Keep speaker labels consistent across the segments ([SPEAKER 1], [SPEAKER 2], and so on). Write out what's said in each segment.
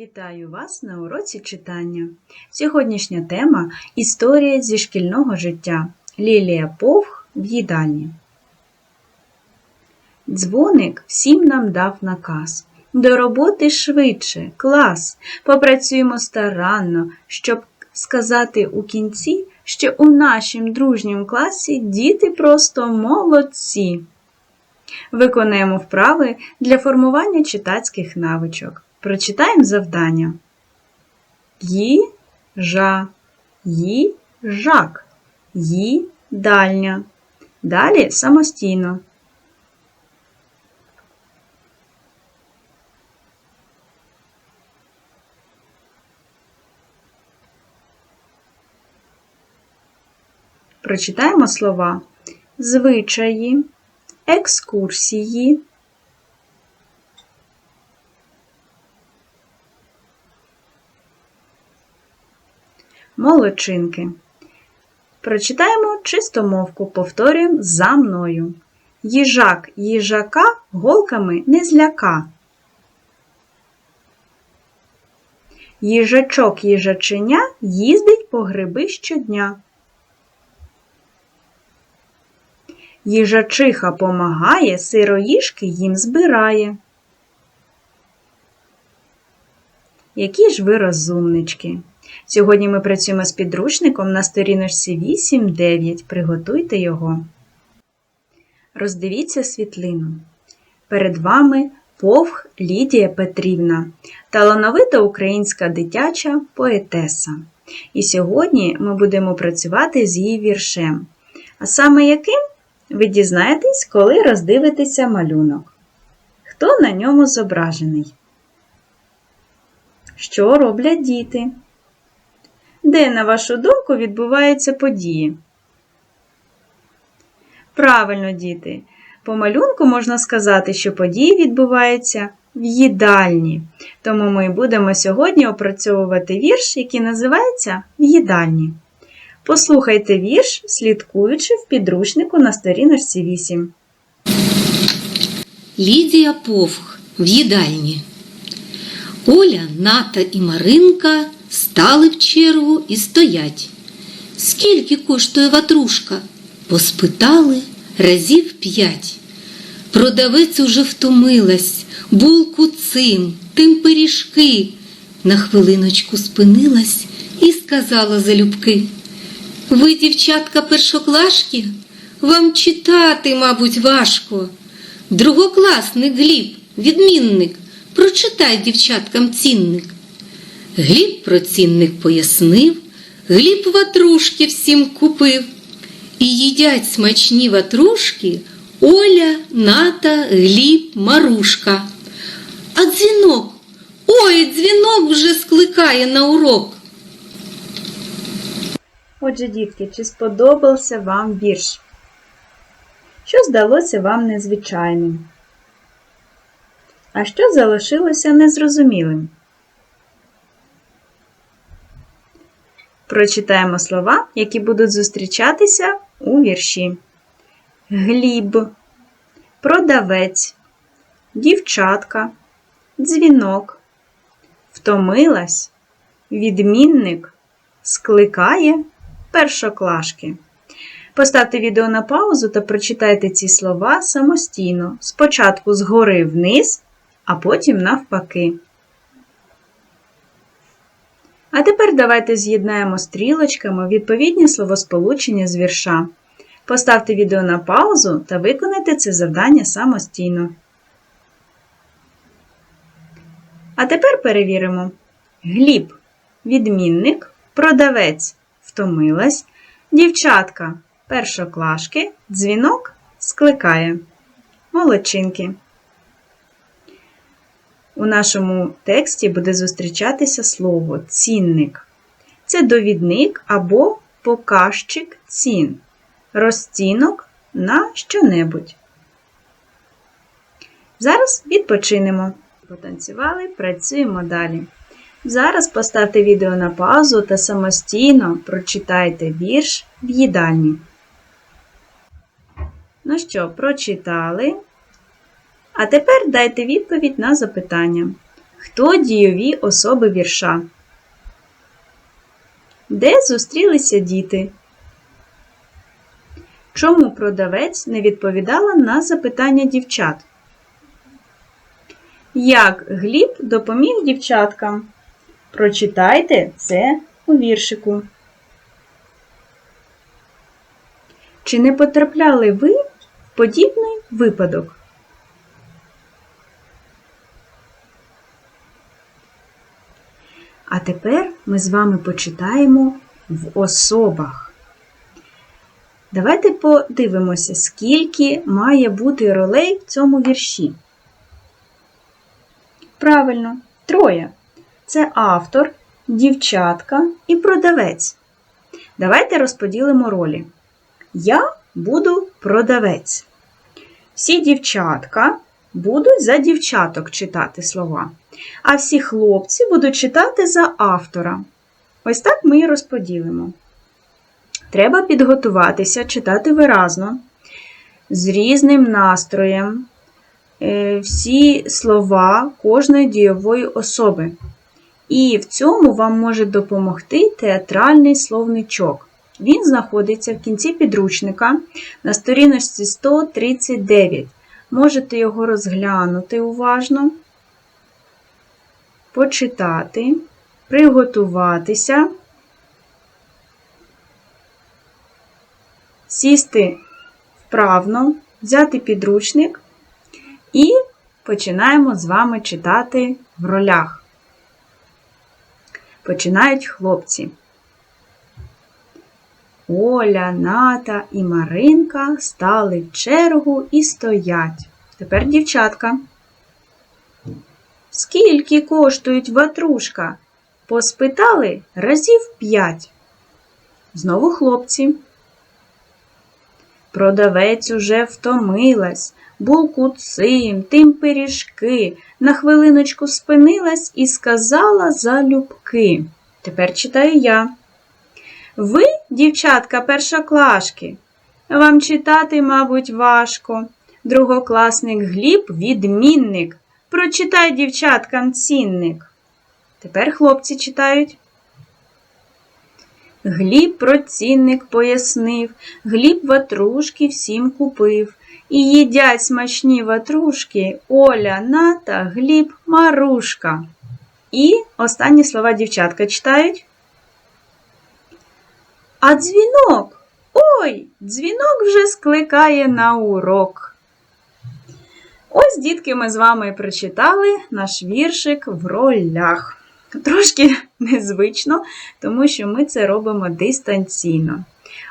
[SPEAKER 1] Вітаю вас на уроці читання. Сьогоднішня тема Історія зі шкільного життя. Лілія Повх в їдальні. Дзвоник всім нам дав наказ. До роботи швидше, клас. Попрацюємо старанно, щоб сказати у кінці, що у нашім дружнім класі діти просто молодці. Виконаємо вправи для формування читацьких навичок. Прочитаємо завдання. Ї-жа, ї-жак, ї-дальня. Далі самостійно. Прочитаємо слова звичаї, екскурсії, молодчинки. Прочитаємо чистомовку, повторюємо за мною. Їжак їжака голками не зляка. Їжачок їжаченя їздить по гриби щодня. Їжачиха помагає, сироїшки їм збирає. Які ж ви розумнички! Сьогодні ми працюємо з підручником на сторіночці 8-9. Приготуйте його. Роздивіться світлину. Перед вами Повх Лідія Петрівна, талановита українська дитяча поетеса. І сьогодні ми будемо працювати з її віршем. А саме яким ви дізнаєтесь, коли роздивитеся малюнок. Хто на ньому зображений? Що роблять діти? Де, на вашу думку, відбуваються події? Правильно, діти. По малюнку можна сказати, що події відбуваються в їдальні. Тому ми будемо сьогодні опрацьовувати вірш, який називається В їдальні. Послухайте вірш, слідкуючи в підручнику на сторіночці 8.
[SPEAKER 2] Лідія Повх в їдальні. Оля, Ната і Маринка стали в чергу і стоять. Скільки коштує ватрушка? Поспитали разів п'ять. Продавець уже втомилась, булку цим, тим пиріжки. На хвилиночку спинилась і сказала залюбки. Ви, дівчатка, першоклашки, вам читати, мабуть, важко. Другокласник Гліб, відмінник, прочитай дівчаткам цінник. Гліб про цінник пояснив, Гліб ватрушки всім купив. І їдять смачні ватрушки Оля, Ната, Гліб, Марушка. А дзвінок, ой, дзвінок вже скликає на урок.
[SPEAKER 1] Отже, дітки, чи сподобався вам вірш? Що здалося вам незвичайним? А що залишилося незрозумілим? Прочитаємо слова, які будуть зустрічатися у вірші. Гліб, продавець, дівчатка, дзвінок, втомилась, відмінник, скликає першоклашки. Поставте відео на паузу та прочитайте ці слова самостійно, спочатку згори вниз, а потім навпаки. А тепер давайте з'єднаємо стрілочками відповідні словосполучення з вірша. Поставте відео на паузу та виконайте це завдання самостійно. А тепер перевіримо. Гліб відмінник, продавець втомилась, дівчатка першоклашки, дзвінок скликає. Молодчинки. У нашому тексті буде зустрічатися слово цінник. Це довідник або показчик цін, розцінок на щонебудь. Зараз відпочинемо. Потанцювали, працюємо далі. Зараз поставте відео на паузу та самостійно прочитайте вірш в їдальні. Ну що, прочитали? А тепер дайте відповідь на запитання. Хто дійові особи вірша? Де зустрілися діти? Чому продавець не відповідала на запитання дівчат? Як Гліб допоміг дівчаткам? Прочитайте це у віршику. Чи не потрапляли ви в подібний випадок? А тепер ми з вами почитаємо в особах. Давайте подивимося, скільки має бути ролей в цьому вірші. Правильно, троє. Це автор, дівчатка і продавець. Давайте розподілимо ролі. Я буду продавець. Всі дівчатка будуть за дівчаток читати слова, а всі хлопці будуть читати за автора. Ось так ми і розподілимо. Треба підготуватися, читати виразно, з різним настроєм, е, всі слова кожної дієвої особи. І в цьому вам може допомогти театральний словничок. Він знаходиться в кінці підручника на сторіночці 139. Можете його розглянути уважно, почитати, приготуватися, сісти вправно, взяти підручник і починаємо з вами читати в ролях. Починають хлопці. Оля, Ната і Маринка стали в чергу і стоять. Тепер дівчатка. Скільки коштують ватрушка? Поспитали разів п'ять. Знову хлопці. Продавець уже втомилась, булку цим, тим пиріжки, на хвилиночку спинилась і сказала залюбки. Тепер читаю я. Ви, дівчатка, першоклашки, вам читати, мабуть, важко. Другокласник Гліб відмінник. Прочитай дівчаткам цінник. Тепер хлопці читають. Гліб про цінник пояснив, Гліб ватрушки всім купив. І їдять смачні ватрушки Оля, Ната, Гліб, Марушка. І останні слова дівчатка читають. А дзвінок. Ой, дзвінок вже скликає на урок. Ось, дітки, ми з вами прочитали наш віршик в ролях. Трошки незвично, тому що ми це робимо дистанційно.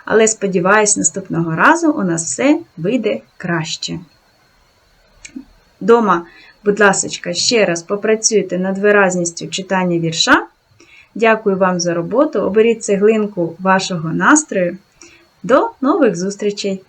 [SPEAKER 1] Але сподіваюсь, наступного разу у нас все вийде краще. Дома, будь ласка, ще раз попрацюйте над виразністю читання вірша. Дякую вам за роботу. Оберіть цеглинку вашого настрою. До нових зустрічей!